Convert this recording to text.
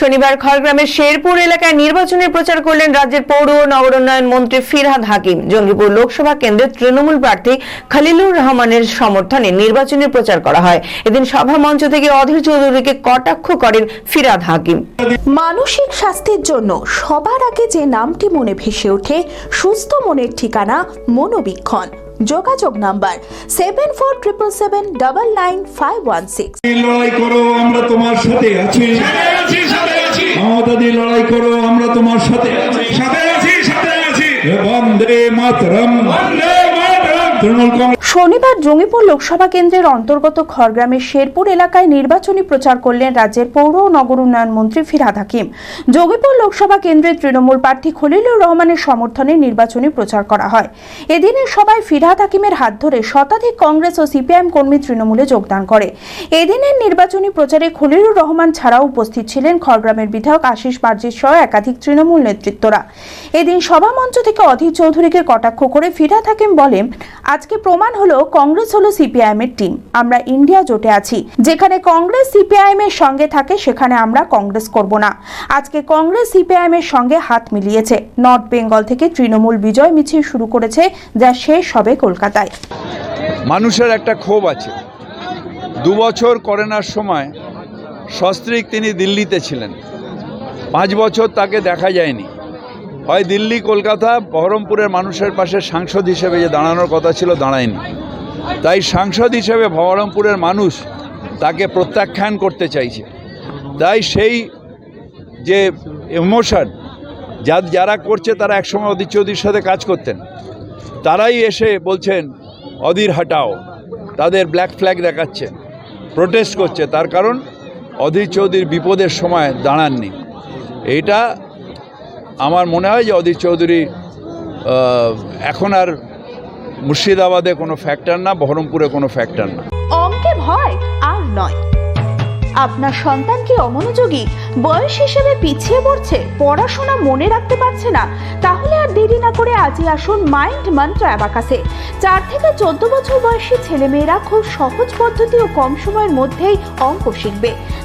শনিবার খড়গ্রামের শেরপুর এলাকায় নির্বাচনী প্রচার করলেন রাজ্যের পৌর ও নগর উন্নয়ন মন্ত্রী ফিরহাদ হাকিম। জঙ্গিপুর লোকসভা কেন্দ্রের তৃণমূল প্রার্থী খালিলুর রহমানের সমর্থনে নির্বাচনী প্রচার করা হয়। এদিন সভা মঞ্চ থেকে অধীর চৌধুরীকে কটাক্ষ করেন ফিরহাদ হাকিম। মানসিক স্বাস্থ্যের জন্য সবার আগে যে নামটি মনে ভেসে ওঠে সুস্থ মনের ঠিকানা মনোবীক্ষণ। যোগাযোগ number seven four triple seven double nine five one six লড়াই করো আমরা তোমার সাথে আছি। আছি সাথে আছি মমতা দি লড়াই করো আমরা তোমার সাথে সাথে আছি সাথে আছি। বন্দে মাতরম। বন্দে শনিবার জঙ্গিপুর লোকসভা কেন্দ্রের অন্তর্গত খড়গ্রামের শেরপুর এলাকায় নির্বাচনী প্রচার করলেন রাজ্যের পৌর ও নগর উন্নয়ন মন্ত্রী ফিরহাদ হাকিম। জঙ্গিপুর লোকসভা কেন্দ্রের তৃণমূল প্রার্থী খলিলুর রহমানের সমর্থনে নির্বাচনী প্রচার করা হয়। এদিনের সভায় ফিরহাদ হাকিমের হাত ধরে শতাধিক কংগ্রেস ও সিপিআইএম কর্মী তৃণমূলে যোগদান করে। এদিনের নির্বাচনী প্রচারে খলিলুর রহমান ছাড়াও উপস্থিত ছিলেন খড়গ্রামের বিধায়ক আশিস বার্জির সহ একাধিক তৃণমূল নেতৃত্বরা। এদিন সভা মঞ্চ থেকে অধীর চৌধুরীকে কটাক্ষ করে ফিরহাদ হাকিম বলেন আজকে প্রমাণ হলো কংগ্রেস হলো সিপিআইএম এর টিম আমরা ইন্ডিয়া জোটে আছি। যেখানে কংগ্রেস সিপিআইএম এর সঙ্গে থাকে, সেখানে আমরা কংগ্রেস করব না। আজকে কংগ্রেস সিপিআইএম এর সঙ্গে হাত মিলিয়েছে। নর্থ বেঙ্গল থেকে তৃণমূল বিজয় মিছিল শুরু করেছে, যা শেষ হবে কলকাতায়। মানুষের একটা ক্ষোভ আছে। দু বছর করোনার সময় সস্ত্রীক তিনি দিল্লিতে ছিলেন। পাঁচ বছর তাকে দেখা যায়নি। হয় দিল্লি, কলকাতা, বহরমপুরের মানুষের পাশে সাংসদ হিসেবে যে দাঁড়ানোর কথা ছিল দাঁড়ায়নি। তাই সাংসদ হিসেবে বহরমপুরের মানুষ তাকে প্রত্যাখ্যান করতে চাইছে। তাই সেই যে ইমোশন যা যারা করছে তারা একসময় অধীর চৌধুরীর সাথে কাজ করতেন। তারাই এসে বলছেন, অধীর হাটাও। তাদের ব্ল্যাক ফ্ল্যাগ দেখাচ্ছে, প্রোটেস্ট করছে। তার কারণ, অধীর চৌধুরীর বিপদের সময় দাঁড়াননি। এইটা আমার মনে হয় যে অধীর চৌধুরী এখন আর মুর্শিদাবাদে কোনো ফ্যাক্টর না, বহরমপুরে কোনো ফ্যাক্টর না। অঙ্কে ভয় আর নয়। আপনার সন্তান কি অমনোযোগী? বয়স হিসেবে পিছিয়ে পড়ছে, পড়াশোনা মনে রাখতে পারছে না, তাহলে আর দেরি না করে আজই আসুন মাইন্ড মন্ত্র অ্যাবাকাসে। চার থেকে চোদ্দ বছর বয়সী ছেলেমেয়েরা খুব সহজ পদ্ধতি ও কম সময়ের মধ্যেই অঙ্ক শিখবে।